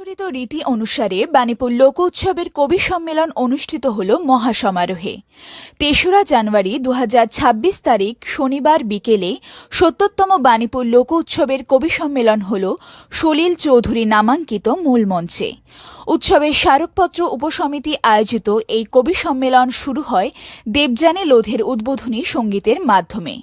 প্রচলিত রীতি অনুসারে বাণীপুর লোক উৎসবের কবি সম্মেলন অনুষ্ঠিত হল মহাসমারোহে। তেসরা জানুয়ারি দু হাজার ছাব্বিশ তারিখ শনিবার বিকেলে সত্তরতম বাণীপুর লোক উৎসবের কবি সম্মেলন হল সলিল চৌধুরী নামাঙ্কিত মূল মঞ্চে। উৎসবের স্মারকপত্র উপসমিতি আয়োজিত এই কবি সম্মেলন শুরু হয় দেবযানী লোধের উদ্বোধনী সঙ্গীতের মাধ্যমে।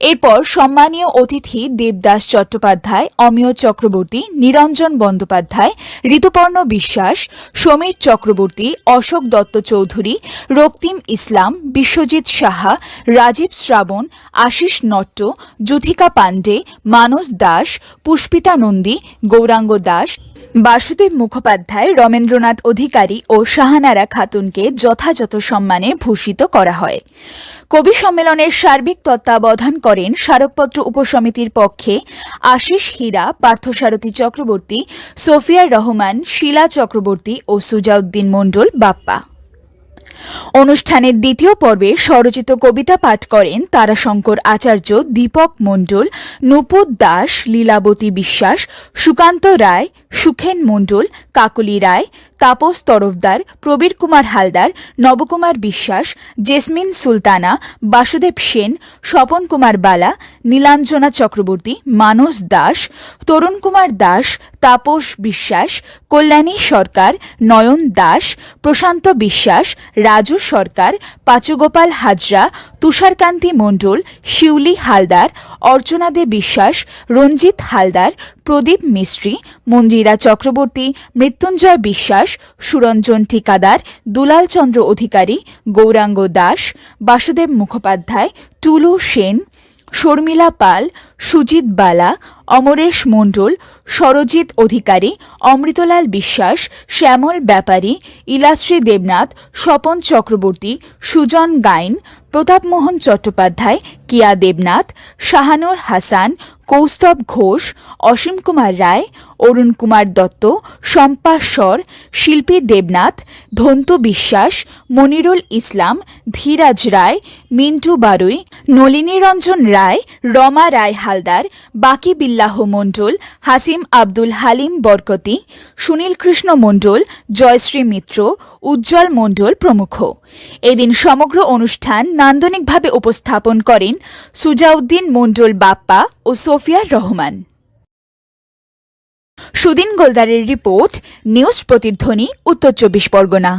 এরপর সম্মানীয় অতিথি দেবদাস চট্টোপাধ্যায়, অমিয় চক্রবর্তী, নিরঞ্জন বন্দ্যোপাধ্যায়, ঋতুপর্ণ বিশ্বাস, সমীর চক্রবর্তী, অশোক দত্ত চৌধুরী, রক্তিম ইসলাম, বিশ্বজিৎ সাহা, রাজীব শ্রাবণ, আশিস নট্ট যুথিকা পাণ্ডে, মানস দাস, পুষ্পিতা নন্দী, গৌরাঙ্গ দাস বাসুদেব মুখোপাধ্যায়, রমেন্দ্রনাথ অধিকারী ও শাহানারা খাতুনকে যথাযথ সম্মানে ভূষিত করা হয়। কবি সম্মেলনের সার্বিক তত্ত্বাবধান করেন স্মারকপত্র উপসমিতির পক্ষে আশিস হীরা, পার্থসারথী চক্রবর্তী, সোফিয়া রহমান, শিলা চক্রবর্তী ও সুজাউদ্দিন মণ্ডল বাপ্পা। অনুষ্ঠানের দ্বিতীয় পর্বে স্বরচিত কবিতা পাঠ করেন তারাশঙ্কর আচার্য দীপক মণ্ডল, নূপুর দাস, লীলাবতী বিশ্বাস, সুকান্ত রায়, সুখেন মণ্ডল, কাকলি রায় তাপস তরফদার, প্রবীর কুমার হালদার, নবকুমার বিশ্বাস, জেসমিন সুলতানা, বাসুদেব সেন, স্বপন কুমার বালা, নীলাঞ্জনা চক্রবর্তী, মানস দাস, তরুণ কুমার দাস, তাপস বিশ্বাস, কল্যাণী সরকার, নয়ন দাস, প্রশান্ত বিশ্বাস, রাজু সরকার, পাচুগোপাল হাজরা, তুষারকান্তি মণ্ডল, শিউলি হালদার অর্চনা দে বিশ্বাস, রঞ্জিত হালদার প্রদীপ মিস্ত্রি, মন্দিরা চক্রবর্তী, মৃত্যুঞ্জয় বিশ্বাস, সুরঞ্জন ঠিকাদার, দুলাল চন্দ্র অধিকারী, গৌরাঙ্গ দাস, বাসুদেব মুখোপাধ্যায়, টুলু সেন, শর্মিলা পাল, সুজিত বালা, অমরেশ মণ্ডল, সরজিৎ অধিকারী, অমৃতলাল বিশ্বাস, শ্যামল ব্যাপারী, ইলাশ্রী দেবনাথ, স্বপন চক্রবর্তী, সুজন গাইন প্রতাপমোহন চট্টোপাধ্যায়, কিয়া দেবনাথ, শাহানুর হাসান, কৌস্তব ঘোষ, অসীম কুমার রায়, অরুণ কুমার দত্ত, শম্পা শিল্পী দেবনাথ, ধন্তু বিশ্বাস, মনিরুল ইসলাম, ধীরাজ রায়, মিন্টু বারুই নলিনীরঞ্জন রায়, রমা রায় হালদার, বাকি বিল্লাহ মণ্ডল, হাসিম আব্দুল হালিম বরকতি, সুনীল কৃষ্ণ মণ্ডল, জয়শ্রী মিত্র, উজ্জ্বল মণ্ডল প্রমুখ। এদিন সমগ্র অনুষ্ঠান নান্দনিকভাবে উপস্থাপন করেন সুজাউদ্দিন মণ্ডল বাপ্পা ও সোফিয়ার রহমান। সুদিন গোলদারের রিপোর্ট, নিউজ প্রতিধ্বনি, উত্তর চব্বিশ পরগনা।